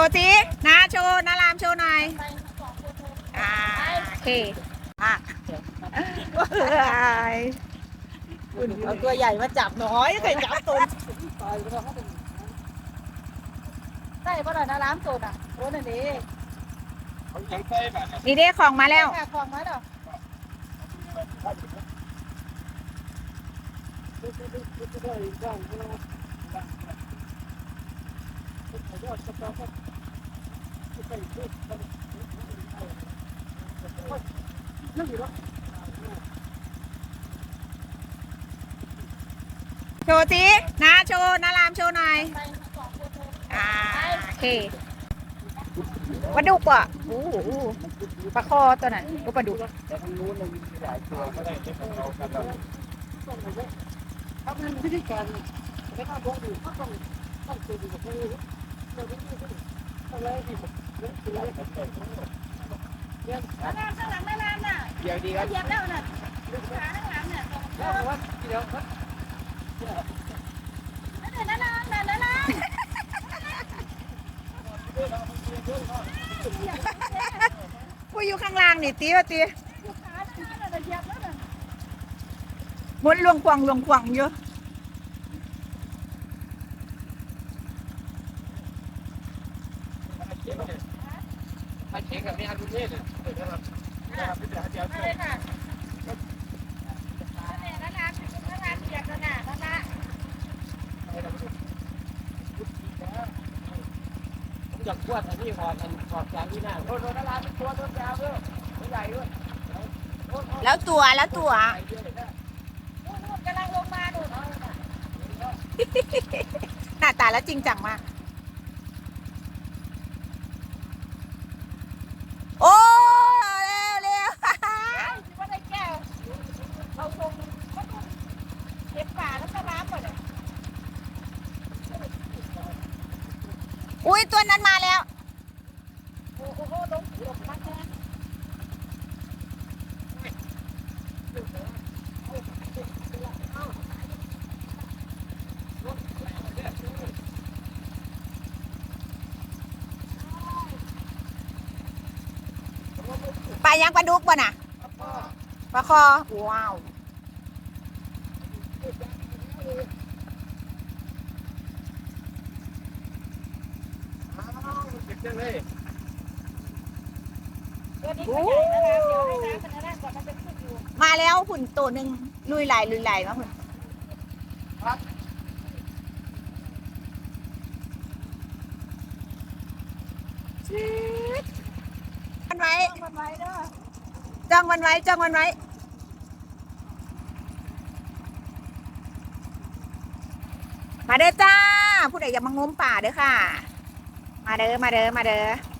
ว์สินาโชว์นารามโชว์หน่อยอ่าโอเคอะเอ้ยเอาตัวใหญ่มาจับน้อยใครจับตัวใช่ป่ะหน่อยนะร้านสดอะโอ้นั่นเองนี่เด้ของมาแล้วแค่คลองไว้เนาะ โชว์สินาโชว์นารามโชว์หน่อยอ่าโอเคปลาดุกอะโอ้โหปลาคอตัวนั้นก็ปลาดุกแต่ทางนู้นมันมีหลายตัวไม่ได้เล่นของเรากันเราถ้าเป็นพิธีการไม่ต้องบอกดูก็ต้องต้องคุยกับเขาเลยอะไรที่ผมเรื่องอะไรเรื่องข้างหลังข้างหลังไม่นานน่ะ เดี๋ยวดีครับ เหยียบแล้วน่ะขาข้างหลังเนี่ยแล้วว่าเดี๋ยวครับนั่นน่ะนั่นน่ะนั่นน่ะผู้อยู่ข้างล่างนี่ตีว่าตีขาข้างหลังน่ะเหยียบแล้วน่ะหมุนลวงควงลวงควงอยู่ มาเช็คกับแม่ทุเทศเนี่ยเดี๋ยวครับเดี๋ยวเดี๋ยวเดี๋ยวอะไรน่ะนั่นน่ะนั่นน่ะเหยียบแล้วน่ะนั่นน่ะผมอยากขวดอันนี้หอดอันหอดจานที่หน้าโดนโดนอะไรเป็นตัวโดนยาวด้วยตัวใหญ่ด้วยแล้วตัวแล้วตัวนู่นกำลังลงมาดูหน้าตาแล้วจริงจังมาก โอ้เร็วเร็ว ว่าได้แก้วเราทรงเก็บป่าแล้วก็น้ำหมดเลย อุ้ย ตัวนั้นมาแล้วโอ้โหลงหลบพักนะปลายังปลาดุกป่ะน่ะปลาคอว้าว เก็บเลยตัวนี้ก็ใหญ่นะคะเดี๋ยวให้น้ำมันนั่นก่อนมันจะขึ้นอยู่มาแล้วหุ่นตัวหนึ่งลุยไหลลุยไหลมาหุ่นจี๊ดมันไว้ต้องมันไว้เด้อจ้องมันไว้จ้องมันไว้ มาเด้อจ้า ผู้ใดอย่ามางมป่าเด้อค่ะ มาเด้อมาเด้อมาเด้อ